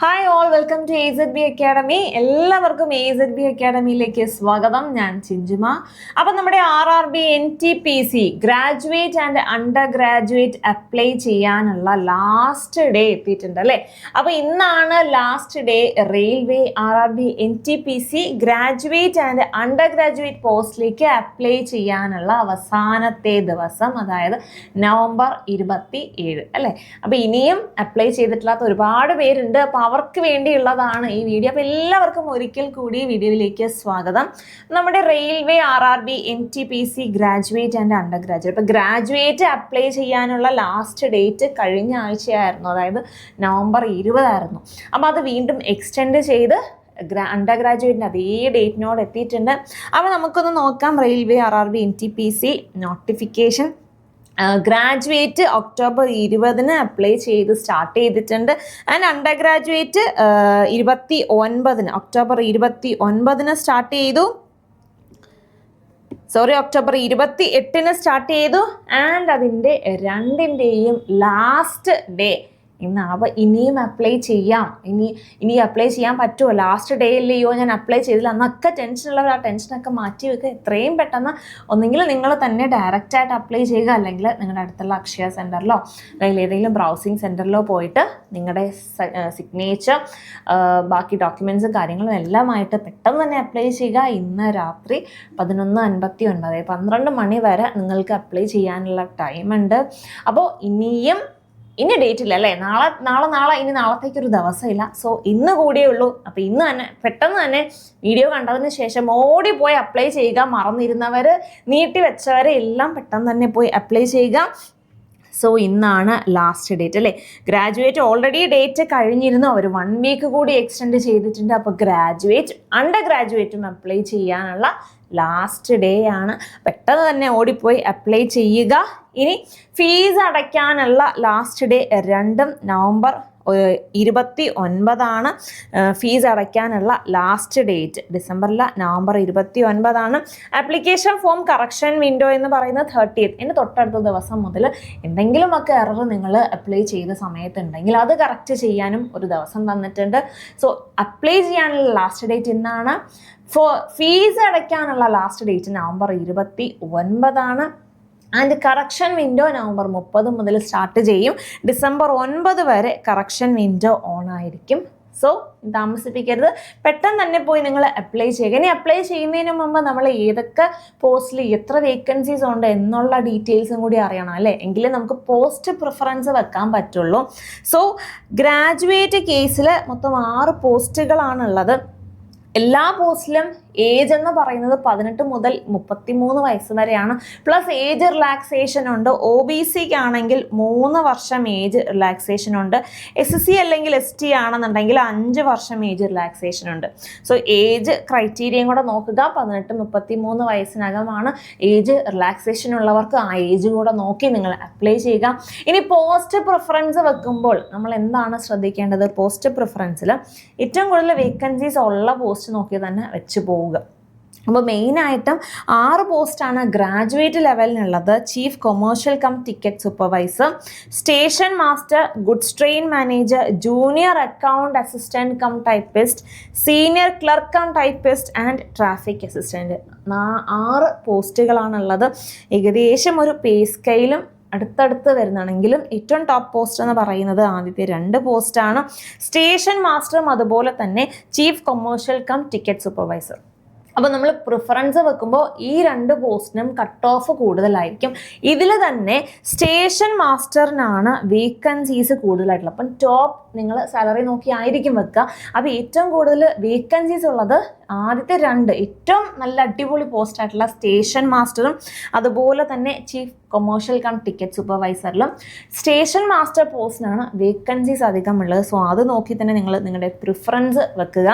Hi all welcome to A Z B academy എല്ലാവർക്കും A Z B അക്കാഡമിയിലേക്ക് സ്വാഗതം. ഞാൻ ചിഞ്ചുമ. അപ്പം നമ്മുടെ R R B N T P C graduate and undergraduate apply ചെയ്യാനുള്ള last day എത്തിയിട്ടുണ്ട് അല്ലേ? അപ്പോൾ ഇന്നാണ് last day railway R R B N T P C graduate and undergraduate പോസ്റ്റിലേക്ക് അപ്ലൈ ചെയ്യാനുള്ള അവസാനത്തെ ദിവസം അതായത് നവംബർ ഇരുപത്തി ഏഴ് അല്ലേ? അപ്പോൾ ഇനിയും അപ്ലൈ ചെയ്തിട്ടില്ലാത്ത ഒരുപാട് പേരുണ്ട്. അപ്പോൾ അവർക്ക് വേണ്ടിയുള്ളതാണ് ഈ വീഡിയോ. അപ്പോൾ എല്ലാവർക്കും ഒരിക്കൽ കൂടി വീഡിയോയിലേക്ക് സ്വാഗതം. നമ്മുടെ railway R R B N T P C graduate and undergraduate അപ്പോൾ ഗ്രാജുവേറ്റ് അപ്ലൈ ചെയ്യാനുള്ള ലാസ്റ്റ് ഡേറ്റ് കഴിഞ്ഞ ആഴ്ചയായിരുന്നു. അതായത് നവംബർ ഇരുപതായിരുന്നു. അപ്പോൾ അത് വീണ്ടും എക്സ്റ്റെൻഡ് ചെയ്ത് ഗ്രാ അണ്ടർ ഗ്രാജുവേറ്റിന്റെ അതേ ഡേറ്റിനോട് എത്തിയിട്ടുണ്ട്. അപ്പോൾ നമുക്കൊന്ന് നോക്കാം railway R R B N T P C notification graduate October ഇരുപതിന് അപ്ലൈ ചെയ്ത് സ്റ്റാർട്ട് ചെയ്തിട്ടുണ്ട്. ആൻഡ് അണ്ടർ ഗ്രാജുവേറ്റ് ഇരുപത്തി ഒൻപതിന് ഒക്ടോബർ ഇരുപത്തി ഒൻപതിന് സ്റ്റാർട്ട് ചെയ്തു. സോറി ഒക്ടോബർ ഇരുപത്തി എട്ടിന് സ്റ്റാർട്ട് ചെയ്തു. ആൻഡ് അതിന്റെ രണ്ടിന്റെയും ലാസ്റ്റ് ഡേ ഇന്ന് അവ ഇനിയും അപ്ലൈ ചെയ്യാം. ഇനി ഇനി അപ്ലൈ ചെയ്യാൻ പറ്റുമോ? ലാസ്റ്റ് ഡേ ഇല്ലയോ ഞാൻ അപ്ലൈ ചെയ്തില്ല. അന്നൊക്കെ ടെൻഷനുള്ളവർ ആ ടെൻഷനൊക്കെ മാറ്റി വെക്കുക എത്രയും പെട്ടെന്ന് ഒന്നെങ്കിൽ നിങ്ങൾ തന്നെ ഡയറക്റ്റായിട്ട് അപ്ലൈ ചെയ്യുക. അല്ലെങ്കിൽ നിങ്ങളുടെ അടുത്തുള്ള അക്ഷയ സെന്ററിലോ അല്ലെങ്കിൽ ഏതെങ്കിലും ബ്രൗസിങ് സെന്ററിലോ പോയിട്ട് നിങ്ങളുടെ സിഗ്നേച്ചർ ബാക്കി ഡോക്യുമെന്റ്സും കാര്യങ്ങളും എല്ലാമായിട്ട് പെട്ടെന്ന് തന്നെ അപ്ലൈ ചെയ്യുക. ഇന്ന് രാത്രി പതിനൊന്ന് അൻപത്തി ഒൻപത് പന്ത്രണ്ട് മണി വരെ നിങ്ങൾക്ക് അപ്ലൈ ചെയ്യാനുള്ള ടൈമുണ്ട് അപ്പോൾ ഇനിയും ഇനി ഡേറ്റ് ഇല്ല അല്ലേ? നാളെ നാളെ നാളെ ഇനി നാളത്തേക്ക് ഒരു ദിവസമില്ല. സോ ഇന്ന് കൂടിയേ ഉള്ളൂ. അപ്പോൾ ഇന്ന് തന്നെ പെട്ടെന്ന് തന്നെ വീഡിയോ കണ്ടതിന് ശേഷം ഓടി പോയി അപ്ലൈ ചെയ്യുക. മറന്നിരുന്നവർ നീട്ടി വെച്ചവരെ എല്ലാം പെട്ടെന്ന് തന്നെ പോയി അപ്ലൈ ചെയ്യുക. സോ ഇന്നാണ് ലാസ്റ്റ് ഡേറ്റ് അല്ലേ? ഗ്രാജുവേറ്റ് ഓൾറെഡി ഡേറ്റ് കഴിഞ്ഞിരുന്നു. അവർ വൺ വീക്ക് കൂടി എക്സ്റ്റെൻഡ് ചെയ്തിട്ടുണ്ട്. അപ്പോൾ ഗ്രാജുവേറ്റ് അണ്ടർ ഗ്രാജുവേറ്റും അപ്ലൈ ചെയ്യാനുള്ള ലാസ്റ്റ് ഡേ ആണ്. പെട്ടെന്ന് തന്നെ ഓടിപ്പോയി അപ്ലൈ ചെയ്യുക. ഇനി ഫീസ് അടയ്ക്കാനുള്ള ലാസ്റ്റ് ഡേ രണ്ടും നവംബർ ഇരുപത്തി ഒൻപതാണ് ഫീസ് അടയ്ക്കാനുള്ള ലാസ്റ്റ് ഡേറ്റ് ഡിസംബറിൽ നവംബർ ഇരുപത്തി ഒൻപതാണ് ആപ്ലിക്കേഷൻ ഫോം കറക്ഷൻ വിൻഡോ എന്ന് പറയുന്നത് തേർട്ടി ഇനി തൊട്ടടുത്ത ദിവസം മുതൽ എന്തെങ്കിലുമൊക്കെ എറർ നിങ്ങൾ അപ്ലൈ ചെയ്ത സമയത്തുണ്ടെങ്കിൽ അത് കറക്റ്റ് ചെയ്യാനും ഒരു ദിവസം തന്നിട്ടുണ്ട്. സോ അപ്ലൈ ചെയ്യാനുള്ള ലാസ്റ്റ് ഡേറ്റ് ഇന്നാണ്. ഫീസ് അടയ്ക്കാനുള്ള ലാസ്റ്റ് ഡേറ്റ് നവംബർ ഇരുപത്തി ഒൻപതാണ് ആൻഡ് കറക്ഷൻ വിൻഡോ നവംബർ മുപ്പത് മുതൽ സ്റ്റാർട്ട് ചെയ്യും. ഡിസംബർ ഒൻപത് വരെ കറക്ഷൻ വിൻഡോ ഓൺ ആയിരിക്കും. സോ താമസിപ്പിക്കരുത്. പെട്ടെന്ന് തന്നെ പോയി നിങ്ങൾ അപ്ലൈ ചെയ്യുക. ഇനി അപ്ലൈ ചെയ്യുന്നതിന് മുമ്പ് നമ്മൾ ഏതൊക്കെ പോസ്റ്റിൽ എത്ര വേക്കൻസീസ് ഉണ്ട് എന്നുള്ള ഡീറ്റെയിൽസും കൂടി അറിയണം അല്ലേ? എങ്കിലേ നമുക്ക് പോസ്റ്റ് പ്രിഫറൻസ് വെക്കാൻ പറ്റുള്ളൂ. സോ ഗ്രാജുവേറ്റ് കേസിൽ മൊത്തം ആറ് പോസ്റ്റുകളാണുള്ളത് എല്ലാ പോസ്റ്റിലും ഏജ് എന്ന് പറയുന്നത് പതിനെട്ട് മുതൽ മുപ്പത്തിമൂന്ന് വയസ്സ് വരെയാണ്. പ്ലസ് ഏജ് റിലാക്സേഷൻ ഉണ്ട്. ഒ ബി സിക്ക് ആണെങ്കിൽ മൂന്ന് വർഷം ഏജ് റിലാക്സേഷൻ ഉണ്ട്. എസ് സി അല്ലെങ്കിൽ എസ് ടി ആണെന്നുണ്ടെങ്കിൽ അഞ്ച് വർഷം ഏജ് റിലാക്സേഷൻ ഉണ്ട്. സോ ഏജ് ക്രൈറ്റീരിയയും കൂടെ നോക്കുക. പതിനെട്ട് മുപ്പത്തി മൂന്ന് വയസ്സിനകമാണ് ഏജ് റിലാക്സേഷൻ ഉള്ളവർക്ക് ആ ഏജ് കൂടെ നോക്കി നിങ്ങൾ അപ്ലൈ ചെയ്യുക. ഇനി പോസ്റ്റ് പ്രിഫറൻസ് വെക്കുമ്പോൾ നമ്മൾ എന്താണ് ശ്രദ്ധിക്കേണ്ടത്? പോസ്റ്റ് പ്രിഫറൻസിൽ ഏറ്റവും കൂടുതൽ വേക്കൻസീസ് ഉള്ള പോസ്റ്റ് നോക്കി തന്നെ വെച്ച് പോവുക. അപ്പോൾ മെയിനായിട്ടും ആറ് പോസ്റ്റാണ് graduate ലെവലിനുള്ളത് chief commercial cum ticket supervisor station master goods train manager junior account assistant cum typist senior clerk cum typist and traffic assistant ആറ് പോസ്റ്റുകളാണുള്ളത് ഏകദേശം ഒരു പേ സ്കെയിലും അടുത്തടുത്ത് വരുന്നതാണെങ്കിലും ഏറ്റവും ടോപ്പ് പോസ്റ്റ് എന്ന് പറയുന്നത് ആദ്യത്തെ രണ്ട് പോസ്റ്റാണ് സ്റ്റേഷൻ മാസ്റ്ററും അതുപോലെ തന്നെ chief commercial cum ticket supervisor അപ്പോൾ നമ്മൾ പ്രിഫറൻസ് വെക്കുമ്പോൾ ഈ രണ്ട് പോസ്റ്റിനും കട്ട് ഓഫ് കൂടുതലായിരിക്കും. ഇതിൽ തന്നെ സ്റ്റേഷൻ മാസ്റ്ററിനാണ് വേക്കൻസീസ് കൂടുതലായിട്ടുള്ളത്. അപ്പം ടോപ്പ് നിങ്ങൾ സാലറി നോക്കി ആയിരിക്കും വെക്കുക അപ്പോൾ ഏറ്റവും കൂടുതൽ വേക്കൻസീസ് ഉള്ളത് ആദ്യത്തെ രണ്ട് ഏറ്റവും നല്ല അടിപൊളി പോസ്റ്റ് ആയിട്ടുള്ള സ്റ്റേഷൻ മാസ്റ്ററും അതുപോലെ തന്നെ ചീഫ് കൊമേഴ്ഷ്യൽ കം ടിക്കറ്റ് സൂപ്പർവൈസറിലും സ്റ്റേഷൻ മാസ്റ്റർ പോസ്റ്റിനാണ് വേക്കൻസീസ് അധികമുള്ളത്. സോ അത് നോക്കി തന്നെ നിങ്ങൾ നിങ്ങളുടെ പ്രിഫറൻസ് വെക്കുക.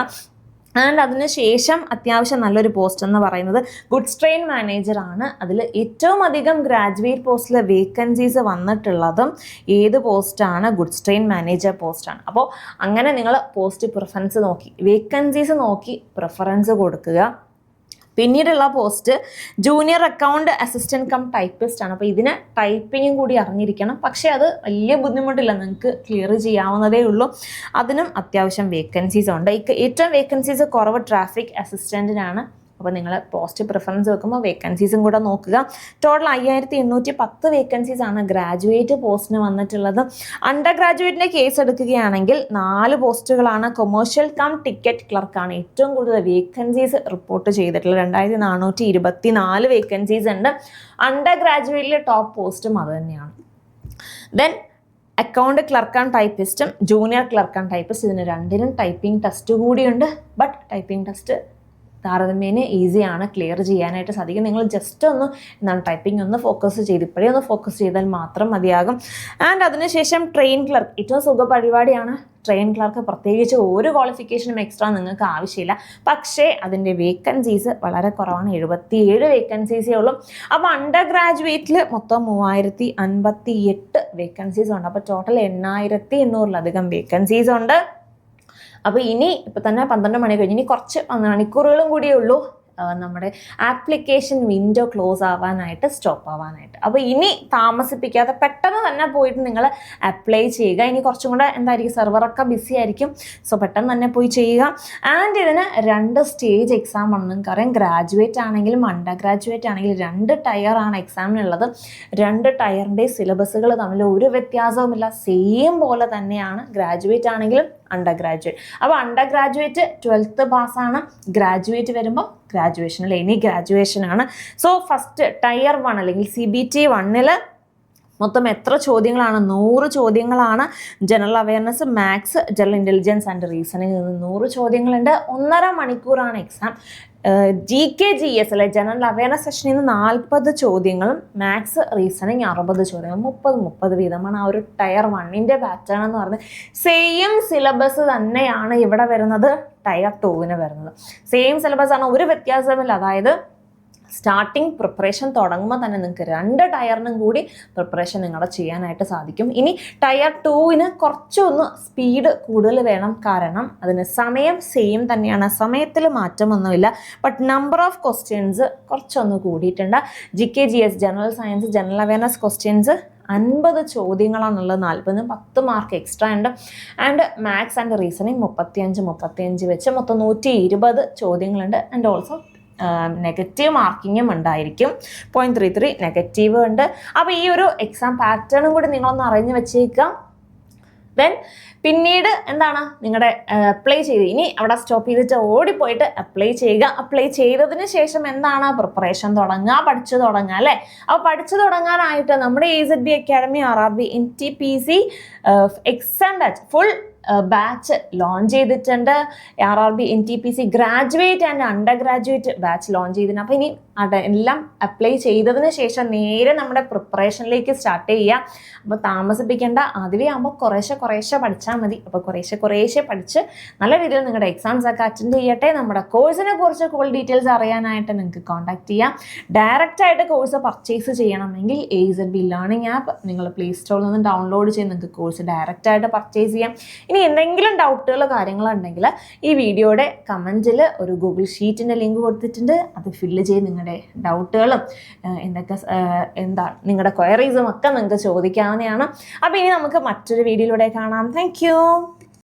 ആൻഡ് അതിനുശേഷം അത്യാവശ്യം നല്ലൊരു പോസ്റ്റ് എന്ന് പറയുന്നത് ഗുഡ്സ് ട്രെയിൻ മാനേജർ ആണ്. അതിൽ ഏറ്റവും അധികം ഗ്രാജുവേറ്റ് പോസ്റ്റിൽ വേക്കൻസീസ് വന്നിട്ടുള്ളതും ഏത് പോസ്റ്റാണ് ഗുഡ്സ് ട്രെയിൻ മാനേജർ പോസ്റ്റാണ് അപ്പോൾ അങ്ങനെ നിങ്ങൾ പോസ്റ്റ് പ്രിഫറൻസ് നോക്കി. വേക്കൻസീസ് നോക്കി പ്രിഫറൻസ് കൊടുക്കുക. പിന്നീടുള്ള post junior account assistant cum typist ആണ്. അപ്പോൾ ഇതിന് ടൈപ്പിങ്ങും കൂടി അറിഞ്ഞിരിക്കണം. പക്ഷേ അത് വലിയ ബുദ്ധിമുട്ടില്ല. നിങ്ങൾക്ക് ക്ലിയർ ചെയ്യാവുന്നതേ ഉള്ളൂ. അതിനും അത്യാവശ്യം വേക്കൻസീസ് ഉണ്ട്. ഏറ്റവും വേക്കൻസീസ് കുറവ് ട്രാഫിക് അസിസ്റ്റന്റിനാണ് അപ്പോൾ നിങ്ങൾ പോസ്റ്റ് പ്രിഫറൻസ് വെക്കുമ്പോൾ വേക്കൻസീസും കൂടെ നോക്കുക. ടോട്ടൽ അയ്യായിരത്തി എണ്ണൂറ്റി പത്ത് വേക്കൻസീസ് ആണ് ഗ്രാജുവേറ്റ് പോസ്റ്റിന് വന്നിട്ടുള്ളത്. അണ്ടർ ഗ്രാജുവേറ്റിന്റെ കേസ് എടുക്കുകയാണെങ്കിൽ നാല് പോസ്റ്റുകളാണ് കൊമേഴ്ഷ്യൽ കം ടിക്കറ്റ് ക്ലർക്കാണ് ഏറ്റവും കൂടുതൽ വേക്കൻസീസ് റിപ്പോർട്ട് ചെയ്തിട്ടുള്ളത്. രണ്ടായിരത്തി നാനൂറ്റി ഇരുപത്തി നാല് വേക്കൻസീസ് ഉണ്ട് അണ്ടർ ഗ്രാജുവേറ്റിലെ ടോപ്പ് പോസ്റ്റും അത് തന്നെയാണ്. ദെൻ അക്കൗണ്ട് ക്ലർക്ക് ആൻഡ് ടൈപ്പിസ്റ്റും ജൂനിയർ ക്ലർക്ക് ആൻഡ് ടൈപ്പിസ്റ്റ് ഇതിന് രണ്ടിനും ടൈപ്പിംഗ് ടെസ്റ്റ് കൂടിയുണ്ട്. ബട്ട് ടൈപ്പിംഗ് ടെസ്റ്റ് താരതമ്യേന ഈസിയാണ് ക്ലിയർ ചെയ്യാനായിട്ട് സാധിക്കും. നിങ്ങൾ ജസ്റ്റ് ഒന്ന് എന്താണ് ടൈപ്പിംഗ് ഒന്ന് ഫോക്കസ് ചെയ്ത് ഇപ്പോഴേ ഒന്ന് ഫോക്കസ് ചെയ്താൽ മാത്രം മതിയാകും. ആൻഡ് അതിനുശേഷം ട്രെയിൻ ക്ലർക്ക് ഏറ്റവും സുഖ പരിപാടിയാണ് ട്രെയിൻ ക്ലർക്ക് പ്രത്യേകിച്ച് ഒരു ക്വാളിഫിക്കേഷനും എക്സ്ട്രാ നിങ്ങൾക്ക് ആവശ്യമില്ല. പക്ഷേ അതിന്റെ വേക്കൻസീസ് വളരെ കുറവാണ്. എഴുപത്തിയേഴ് വേക്കൻസീസേ ഉള്ളൂ. അപ്പോൾ അണ്ടർ ഗ്രാജുവേറ്റിൽ മൊത്തം മൂവായിരത്തി അൻപത്തി എട്ട് വേക്കൻസീസ് ഉണ്ട്. അപ്പോൾ ടോട്ടൽ എണ്ണായിരത്തി എണ്ണൂറിലധികം വേക്കൻസീസ് ഉണ്ട്. അപ്പോൾ ഇനി ഇപ്പോൾ തന്നെ പന്ത്രണ്ട് മണി കഴിഞ്ഞ് ഇനി കുറച്ച് മണിക്കൂറുകളും കൂടിയേ ഉള്ളൂ. നമ്മുടെ ആപ്ലിക്കേഷൻ വിൻഡോ ക്ലോസ് ആവാനായിട്ട് സ്റ്റോപ്പ് ആവാനായിട്ട്. അപ്പോൾ ഇനി താമസിപ്പിക്കാതെ പെട്ടെന്ന് തന്നെ പോയിട്ട് നിങ്ങൾ അപ്ലൈ ചെയ്യുക. ഇനി കുറച്ചും കൂടെ എന്തായിരിക്കും? സെർവറൊക്കെ ബിസി ആയിരിക്കും. സോ പെട്ടെന്ന് തന്നെ പോയി ചെയ്യുക. ആൻഡ് ഇതിന് രണ്ട് സ്റ്റേജ് എക്സാം ആണ് നിങ്ങൾക്കറിയാം. ഗ്രാജുവേറ്റ് ആണെങ്കിലും അണ്ടർ ഗ്രാജുവേറ്റ് ആണെങ്കിലും രണ്ട് ടയറാണ് എക്സാമിനുള്ളത് രണ്ട് ടയറിന്റെ സിലബസുകൾ തമ്മിൽ ഒരു വ്യത്യാസവുമില്ല. സെയിം പോലെ തന്നെയാണ്. ഗ്രാജുവേറ്റ് ആണെങ്കിലും അണ്ടർ ഗ്രാജുവേറ്റ് അപ്പോൾ അണ്ടർ ഗ്രാജുവേറ്റ് ട്വൽത്ത് പാസ്സാണ് ഗ്രാജുവേറ്റ് വരുമ്പോൾ ഗ്രാജുവേഷൻ അല്ലെ ഇനി ഗ്രാജുവേഷൻ ആണ്. സോ ഫസ്റ്റ് ടയർ വൺ അല്ലെങ്കിൽ സി ബി ടി വണ്ണിൽ മൊത്തം എത്ര ചോദ്യങ്ങളാണ്? നൂറ് ചോദ്യങ്ങളാണ്. General awareness maths general intelligence and reasoning നൂറ് ചോദ്യങ്ങളുണ്ട്. ഒന്നര മണിക്കൂറാണ് exam G K G S അല്ലെ? ജനറൽ അവയർനെസ് സെഷനിൽ നിന്ന് നാൽപ്പത് ചോദ്യങ്ങളും മാത്സ് റീസണിങ് അറുപത് ചോദ്യങ്ങളും മുപ്പത് മുപ്പത് വീതമാണ് ആ ഒരു ടയർ വണ്ണിന്റെ പാറ്റേൺ എന്ന് പറയുന്നത്. സെയിം സിലബസ് തന്നെയാണ് ഇവിടെ വരുന്നത് ടയർ ടൂവിന് വരുന്നത്. സെയിം സിലബസ് ആണ് ഒരു വ്യത്യാസമില്ല അതായത് സ്റ്റാർട്ടിങ് പ്രിപ്പറേഷൻ തുടങ്ങുമ്പോൾ തന്നെ നിങ്ങൾക്ക് രണ്ട് ടയറിനും കൂടി പ്രിപ്പറേഷൻ നിങ്ങളെ ചെയ്യാനായിട്ട് സാധിക്കും. ഇനി ടയർ ടൂവിന് കുറച്ചൊന്ന് സ്പീഡ് കൂടുതൽ വേണം. കാരണം അതിന് സമയം സെയിം തന്നെയാണ്. സമയത്തിൽ മാറ്റമൊന്നുമില്ല. ബട്ട് നമ്പർ ഓഫ് ക്വസ്റ്റ്യൻസ് കുറച്ചൊന്ന് കൂടിയിട്ടുണ്ട്. G K G S general science general awareness questions അൻപത് ചോദ്യങ്ങളാണുള്ളത്. നാൽപ്പതിന് പത്ത് മാർക്ക് എക്സ്ട്രാ ഉണ്ട്. ആൻഡ് മാത്സ് ആൻഡ് റീസണിങ് മുപ്പത്തിയഞ്ച് മുപ്പത്തിയഞ്ച് വെച്ച് മൊത്തം നൂറ്റി ഇരുപത് ചോദ്യങ്ങളുണ്ട്. ആൻഡ് ഓൾസോ നെഗറ്റീവ് മാർക്കിങ്ങും ഉണ്ടായിരിക്കും. പോയിന്റ് ത്രീ ത്രീ നെഗറ്റീവ് ഉണ്ട്. അപ്പോൾ ഈ ഒരു എക്സാം പാറ്റേണും കൂടി നിങ്ങളൊന്ന് അറിഞ്ഞു വെച്ചേക്കാം. ദെൻ പിന്നീട് എന്താണ്? നിങ്ങളുടെ അപ്ലൈ ചെയ്ത്. ഇനി അവിടെ സ്റ്റോപ്പ് ചെയ്തിട്ട് ഓടിപ്പോയിട്ട് അപ്ലൈ ചെയ്യുക. അപ്ലൈ ചെയ്തതിന് ശേഷം എന്താണ്? പ്രിപ്പറേഷൻ തുടങ്ങുക പഠിച്ചു തുടങ്ങുക അല്ലേ? അപ്പോൾ പഠിച്ചു തുടങ്ങാനായിട്ട് നമ്മുടെ A Z B academy R R B N T P C exam full batch launch ചെയ്തിട്ടുണ്ട്. R R B N T P C graduate and undergraduate batch launch ചെയ്തിട്ടുണ്ട്. അപ്പോൾ ഇനി അട എല്ലാം അപ്ലൈ ചെയ്തതിന് ശേഷം നേരെ നമ്മുടെ പ്രിപ്പറേഷനിലേക്ക് സ്റ്റാർട്ട് ചെയ്യുക അപ്പോൾ താമസിപ്പിക്കേണ്ട അതിലേ ആകുമ്പോൾ കുറേശ്ശെ കുറേശ്ശെ പഠിച്ചാൽ മതി. അപ്പോൾ കുറേശ്ശെ കുറേശ്ശെ പഠിച്ച് നല്ല രീതിയിൽ നിങ്ങളുടെ എക്സാംസ് ഒക്കെ അറ്റൻഡ് ചെയ്യട്ടെ. നമ്മുടെ കോഴ്സിനെ കുറിച്ച് കൂടുതൽ ഡീറ്റെയിൽസ് അറിയാനായിട്ട് നിങ്ങൾക്ക് കോൺടാക്ട് ചെയ്യാം. ഡയറക്റ്റ് ആയിട്ട് കോഴ്സ് പർച്ചേസ് ചെയ്യണമെങ്കിൽ A Z B learning app നിങ്ങൾ പ്ലേ സ്റ്റോറിൽ നിന്ന് ഡൗൺലോഡ് ചെയ്ത് നിങ്ങൾക്ക് കോഴ്സ് ഡയറക്റ്റ് ആയിട്ട് പർച്ചേസ് ചെയ്യാം. ഇനി എന്തെങ്കിലും ഡൗട്ടുകൾ കാര്യങ്ങളുണ്ടെങ്കിൽ ഈ വീഡിയോയുടെ കമന്റിൽ ഒരു ഗൂഗിൾ ഷീറ്റിന്റെ ലിങ്ക് കൊടുത്തിട്ടുണ്ട്. അത് ഫില്ല് ചെയ്ത് നിങ്ങളുടെ ഡൗട്ടുകളും എന്തൊക്കെ എന്താ നിങ്ങളുടെ ക്വയറീസും ഒക്കെ നിങ്ങൾക്ക് ചോദിക്കാവുന്നതാണ്. അപ്പോൾ ഇനി നമുക്ക് മറ്റൊരു വീഡിയോയിലൂടെ കാണാം. താങ്ക്